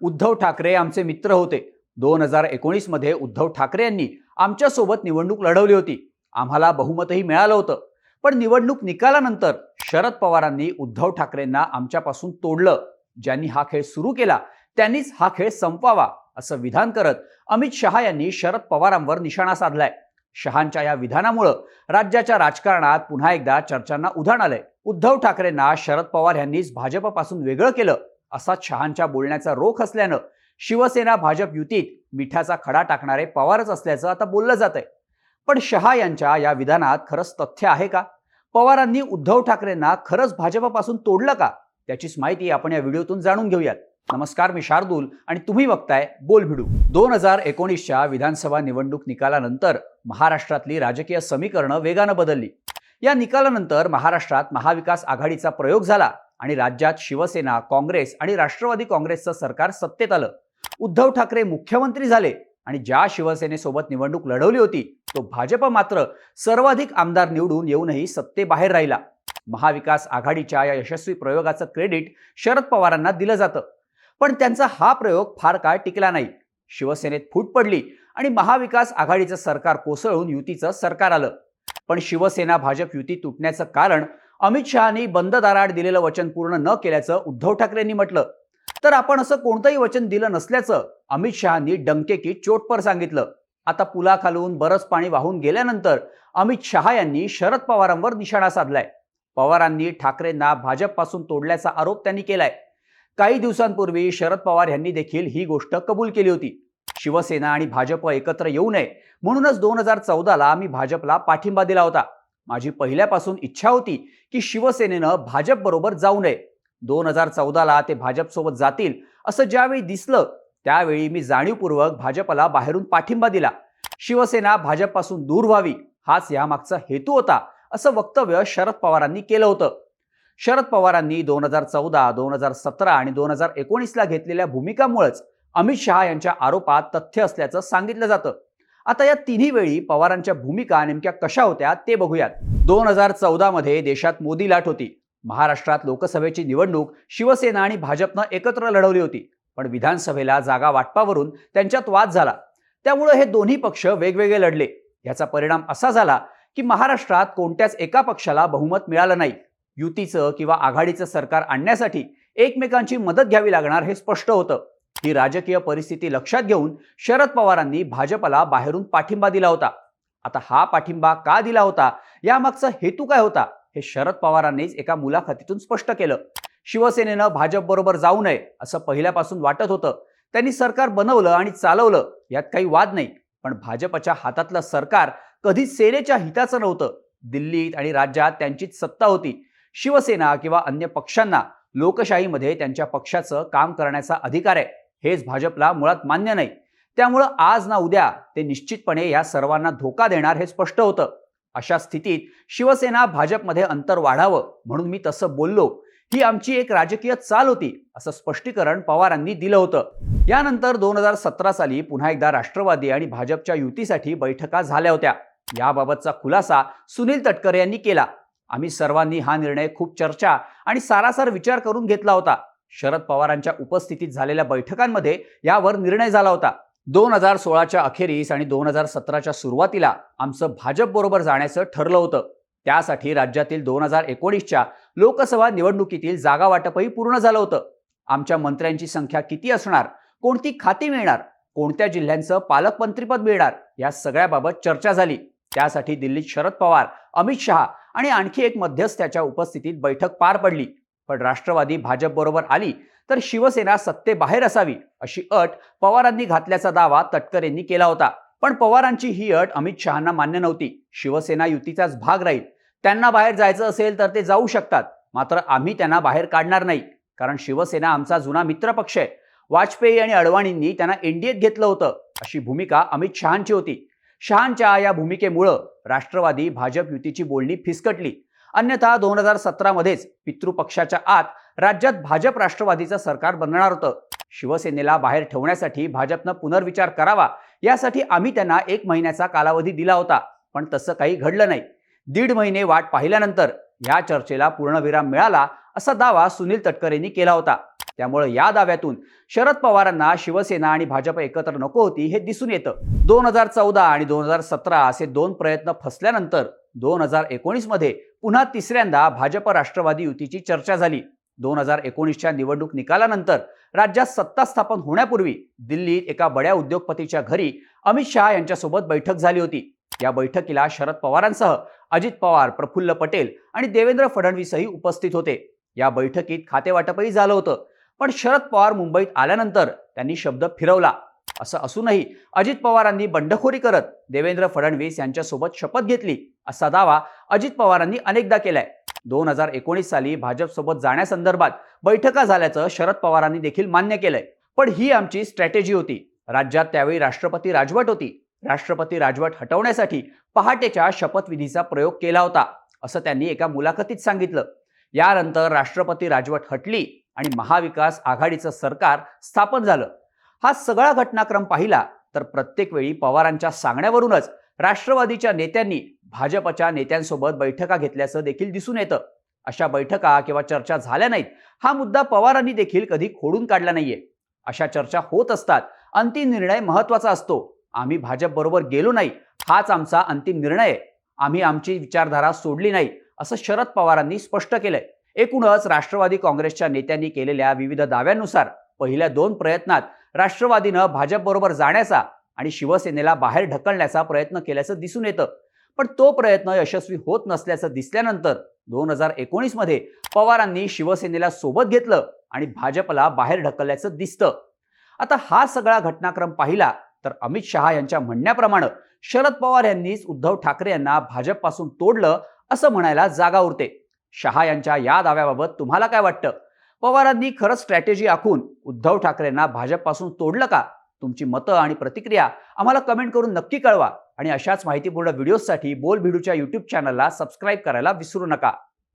उद्धव ठाकरे आमचे मित्र होते. दोन हजार एकोणीसमध्ये उद्धव ठाकरे यांनी आमच्यासोबत निवडणूक लढवली होती. आम्हाला बहुमतही मिळालं होतं. पण निवडणूक निकालानंतर शरद पवारांनी उद्धव ठाकरेंना आमच्यापासून तोडलं. ज्यांनी हा खेळ सुरू केला त्यांनीच हा खेळ संपवावा असं विधान करत अमित शहा यांनी शरद पवारांवर निशाणा साधलाय. शहांच्या या विधानामुळं राज्याच्या राजकारणात पुन्हा एकदा चर्चांना उधाण आलंय. उद्धव ठाकरेंना शरद पवार यांनीच भाजपपासून वेगळं केलं. असा शहांच्या बोलण्याचा रोख असल्यानं शिवसेना भाजप युतीत मिठाचा खडा टाकणारे पवारच असल्याचं आता बोललं जात आहे पण शहा यांच्या या विधानात खरंच तथ्य आहे का? पवारांनी उद्धव ठाकरेंना खरंच भाजपापासून तोडलं का? त्याचीच माहिती आपण या व्हिडिओतून जाणून घेऊयात. नमस्कार मी शार्दूल आणि तुम्ही बघताय बोल भिडू. दोन हजार एकोणीसच्या विधानसभा निवडणूक निकालानंतर महाराष्ट्रातली राजकीय समीकरणं वेगानं बदलली. या निकालानंतर महाराष्ट्रात महाविकास आघाडीचा प्रयोग झाला. आणि राज्यात शिवसेना काँग्रेस आणि राष्ट्रवादी काँग्रेसचं सरकार सत्तेत आलं. उद्धव ठाकरे मुख्यमंत्री झाले आणि ज्या शिवसेनेसोबत निवडणूक लढवली होती तो भाजप मात्र सर्वाधिक आमदार निवडून येऊनही सत्तेबाहेर राहिला. महाविकास आघाडीच्या या यशस्वी प्रयोगाचं क्रेडिट शरद पवारांना दिलं जातं. पण त्यांचा हा प्रयोग फार काळ टिकला नाही. शिवसेनेत फूट पडली आणि महाविकास आघाडीचं सरकार कोसळून युतीचं सरकार आलं. पण शिवसेना भाजप युती तुटण्याचं कारण अमित शहानी बंद दाराआड दिलेलं वचन पूर्ण न केल्याचं उद्धव ठाकरेंनी म्हटलं. तर आपण असं कोणतंही वचन दिलं नसल्याचं अमित शहानी डंकेकी चोटपर सांगितलं. आता पुलाखालून बरंच पाणी वाहून गेल्यानंतर अमित शहा यांनी शरद पवारांवर निशाणा साधलाय. पवारांनी ठाकरेंना भाजपपासून तोडल्याचा आरोप त्यांनी केलाय. काही दिवसांपूर्वी शरद पवार यांनी देखील ही गोष्ट कबूल केली होती. शिवसेना आणि भाजप एकत्र येऊ नये म्हणूनच दोन हजार चौदाला आम्ही भाजपला पाठिंबा दिला होता. माझी पहिल्यापासून इच्छा होती की शिवसेनेनं भाजप बरोबर जाऊ नये. दोन हजार चौदाला ते भाजपसोबत जातील असं ज्यावेळी दिसलं त्यावेळी मी जाणीवपूर्वक भाजपला बाहेरून पाठिंबा दिला. शिवसेना भाजपपासून दूर व्हावी हाच यामागचा हेतू होता असं वक्तव्य शरद पवारांनी केलं होतं. शरद पवारांनी दोन हजार चौदा दोन हजार सतरा आणि दोन हजार एकोणीसला घेतलेल्या भूमिकामुळेच अमित शहा यांच्या आरोपात तथ्य असल्याचं सांगितलं जातं. आता या तिन्ही वेळी पवारांच्या भूमिका नेमक्या कशा होत्या ते बघूयात. दोन हजार चौदामध्ये देशात मोदी लाट होती. महाराष्ट्रात लोकसभेची निवडणूक शिवसेना आणि भाजपनं एकत्र लढवली होती. पण विधानसभेला जागा वाटपावरून त्यांच्यात वाद झाला. त्यामुळे हे दोन्ही पक्ष वेगवेगळे लढले. याचा परिणाम असा झाला की महाराष्ट्रात कोणत्याच एका पक्षाला बहुमत मिळालं नाही. युतीचं किंवा आघाडीचं सरकार आणण्यासाठी एकमेकांची मदत घ्यावी लागणार हे स्पष्ट होतं. ही राजकीय परिस्थिती लक्षात घेऊन शरद पवारांनी भाजपला बाहेरून पाठिंबा दिला होता. आता हा पाठिंबा का दिला होता? यामागचा हेतू काय होता? हे शरद पवारांनीच एका मुलाखतीतून स्पष्ट केलं. शिवसेनेनं भाजप बरोबर जाऊ नये असं पहिल्यापासून वाटत होतं. त्यांनी सरकार बनवलं आणि चालवलं यात काही वाद नाही. पण भाजपच्या हातातलं सरकार कधी सेनेच्या हिताचं नव्हतं. दिल्लीत आणि राज्यात त्यांचीच सत्ता होती. शिवसेना किंवा अन्य पक्षांना लोकशाहीमध्ये त्यांच्या पक्षाचं काम करण्याचा अधिकार आहे. हेच भाजपला मुळात मान्य नाही. त्यामुळं आज ना उद्या ते निश्चितपणे या सर्वांना धोका देणार हे स्पष्ट होतं. अशा स्थितीत शिवसेना भाजपमध्ये अंतर वाढावं म्हणून मी तसं बोललो. ही आमची एक राजकीय चाल होती असं स्पष्टीकरण पवारांनी दिलं होतं. यानंतर दोन हजार सतरा साली पुन्हा एकदा राष्ट्रवादी आणि भाजपच्या युतीसाठी बैठका झाल्या होत्या. याबाबतचा खुलासा सुनील तटकरे यांनी केला. आम्ही सर्वांनी हा निर्णय खूप चर्चा आणि सारासार विचार करून घेतला होता. शरद पवारांच्या उपस्थितीत झालेल्या बैठकांमध्ये यावर निर्णय झाला होता. दोन हजार सोळाच्या अखेरीस आणि दोन हजार सतराच्या सुरुवातीला आमचं भाजपबरोबर जाण्याचं ठरलं होतं. त्यासाठी राज्यातील दोन हजार एकोणीसच्या लोकसभा निवडणुकीतील जागा वाटपही पूर्ण झालं होतं. आमच्या मंत्र्यांची संख्या किती असणार? कोणती खाती मिळणार? कोणत्या जिल्ह्यांचं पालकमंत्रीपद मिळणार? या सगळ्याबाबत चर्चा झाली. त्यासाठी दिल्लीत शरद पवार अमित शहा आणि आणखी एक मध्यस्थ्याच्या उपस्थितीत बैठक पार पडली. पण राष्ट्रवादी भाजपबरोबर आली तर शिवसेना सत्तेबाहेर असावी अशी अट पवारांनी घातल्याचा दावा तटकरेंनी केला होता. पण पवारांची ही अट अमित शहांना मान्य नव्हती. शिवसेना युतीचाच भाग राहील. त्यांना बाहेर जायचं असेल तर ते जाऊ शकतात. मात्र आम्ही त्यांना बाहेर काढणार नाही. कारण शिवसेना आमचा जुना मित्रपक्ष आहे. वाजपेयी आणि अडवाणींनी त्यांना एनडीएत घेतलं होतं अशी भूमिका अमित शहांची होती. शहांच्या या भूमिकेमुळं राष्ट्रवादी भाजप युतीची बोलणी फिसकटली. अन्यथा दोन हजार सतरामध्येच पितृपक्षाच्या आत राज्यात भाजप राष्ट्रवादीचं सरकार बनणार होतं. शिवसेनेला बाहेर ठेवण्यासाठी भाजपनं पुनर्विचार करावा यासाठी आम्ही त्यांना एक महिन्याचा कालावधी दिला होता पण तसं काही घडलं नाही. दीड महिने वाट पाहिल्यानंतर या चर्चेला पूर्णविराम मिळाला असा दावा सुनील तटकरेंनी केला होता. त्यामुळे या दाव्यातून शरद पवारांना शिवसेना आणि भाजप एकत्र नको होती हे दिसून येतं. दोन हजार चौदा आणि दोन हजार सतरा असे दोन प्रयत्न फसल्यानंतर दोन हजार एकोणीसमध्ये पुन्हा तिसऱ्यांदा भाजप राष्ट्रवादी युतीची चर्चा झाली. दोन हजार एकोणीसच्या निवडणूक निकालानंतर राज्यात सत्ता स्थापन होण्यापूर्वी दिल्लीत एका बड्या उद्योगपतीच्या घरी अमित शहा यांच्यासोबत बैठक झाली होती. या बैठकीला शरद पवारांसह अजित पवार प्रफुल्ल पटेल आणि देवेंद्र फडणवीसही उपस्थित होते. या बैठकीत खातेवाटपही झालं होतं. पण शरद पवार मुंबईत आल्यानंतर त्यांनी शब्द फिरवला. असं असूनही अजित पवारांनी बंडखोरी करत देवेंद्र फडणवीस यांच्यासोबत शपथ घेतली असा दावा अजित पवारांनी अनेकदा केलाय. दोन हजार एकोणीस साली भाजपसोबत जाण्यासंदर्भात बैठका झाल्याचं शरद पवारांनी देखील मान्य केलंय. पण ही आमची स्ट्रॅटेजी होती. राज्यात त्यावेळी राष्ट्रपती राजवट होती. राष्ट्रपती राजवट हटवण्यासाठी पहाटेच्या शपथविधीचा प्रयोग केला होता असं त्यांनी एका मुलाखतीत सांगितलं. यानंतर राष्ट्रपती राजवट हटली आणि महाविकास आघाडीचं सरकार स्थापन झालं. हा सगळा घटनाक्रम पाहिला तर प्रत्येक वेळी पवारांच्या सांगण्यावरूनच राष्ट्रवादीच्या नेत्यांनी भाजपच्या नेत्यांसोबत बैठका घेतल्याचं देखील दिसून येतं. अशा बैठका किंवा चर्चा झाल्या नाहीत. हा मुद्दा पवारांनी देखील कधी खोडून काढला नाहीये. अशा चर्चा होत असतात. अंतिम निर्णय महत्त्वाचा असतो. आम्ही भाजप बरोबर गेलो नाही. हाच आमचा अंतिम निर्णय आहे. आम्ही आमची विचारधारा सोडली नाही असं शरद पवारांनी स्पष्ट केलंय. एकूणच राष्ट्रवादी काँग्रेसच्या नेत्यांनी केलेल्या विविध दाव्यांनुसार पहिल्या दोन प्रयत्नात राष्ट्रवादीनं भाजपबरोबर जाण्याचा आणि शिवसेनेला बाहेर ढकलण्याचा प्रयत्न केल्याचं दिसून येतं. पण तो प्रयत्न यशस्वी होत नसल्याचं दिसल्यानंतर दोन हजार एकोणीसमध्ये पवारांनी शिवसेनेला सोबत घेतलं आणि भाजपला बाहेर ढकलल्याचं दिसतं. आता हा सगळा घटनाक्रम पाहिला तर अमित शहा यांच्या म्हणण्याप्रमाणे शरद पवार यांनीच उद्धव ठाकरे यांना भाजपपासून तोडलं असं म्हणायला जागा उरते. शहा यांच्या या दाव्याबाबत तुम्हाला काय वाटतं? पवारांनी खरंच स्ट्रॅटेजी आखून उद्धव ठाकरेंना भाजपपासून तोडलं का? तुमची मतं आणि प्रतिक्रिया आम्हाला कमेंट करून नक्की कळवा. आणि अशाच माहितीपूर्ण व्हिडिओजसाठी बोल भिडूच्या यूट्यूब चॅनलला सबस्क्राईब करायला विसरू नका.